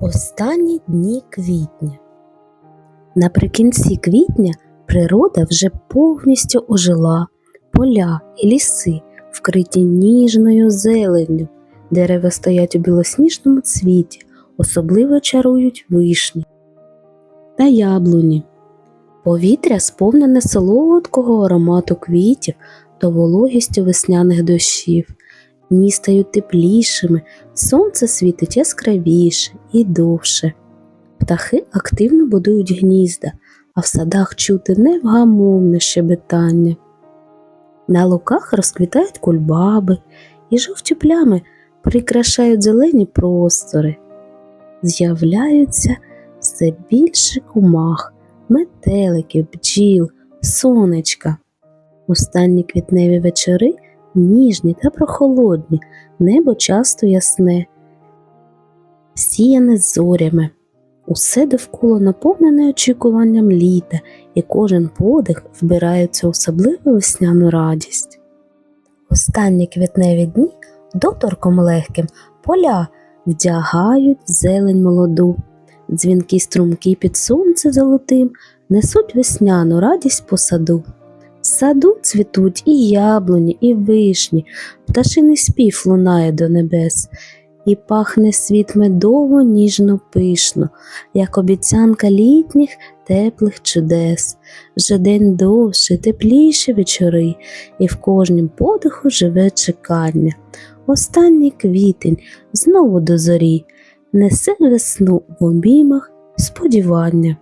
Останні дні квітня. Наприкінці квітня природа вже повністю ожила, поля і ліси, вкриті ніжною зеленню, дерева стоять у білосніжному цвіті, особливо чарують вишні та яблуні. Повітря сповнене солодкого аромату квітів та вологістю весняних дощів. Дні стають теплішими, сонце світить яскравіше і довше. Птахи активно будують гнізда, а в садах чути невгамовне щебетання. На луках розквітають кульбаби, і жовті плями прикрашають зелені простори. З'являються все більше кумах, метеликів, бджіл, сонечка. Останні квітневі вечори ніжні та прохолодні, небо часто ясне, сіяне зорями. Усе довкола наповнене очікуванням літа, і кожен подих вбирається особливу весняну радість. Останні квітневі дні доторком легким поля вдягають зелень молоду, дзвінки струмки під сонце золотим несуть весняну радість по саду. В саду цвітуть і яблуні, і вишні, пташиний спів лунає до небес, і пахне світ медово ніжно пишно, як обіцянка літніх теплих чудес. Вже день довше, тепліші вечори, і в кожнім подиху живе чекання. Останній квітень знову до зорі, несе весну в обіймах сподівання.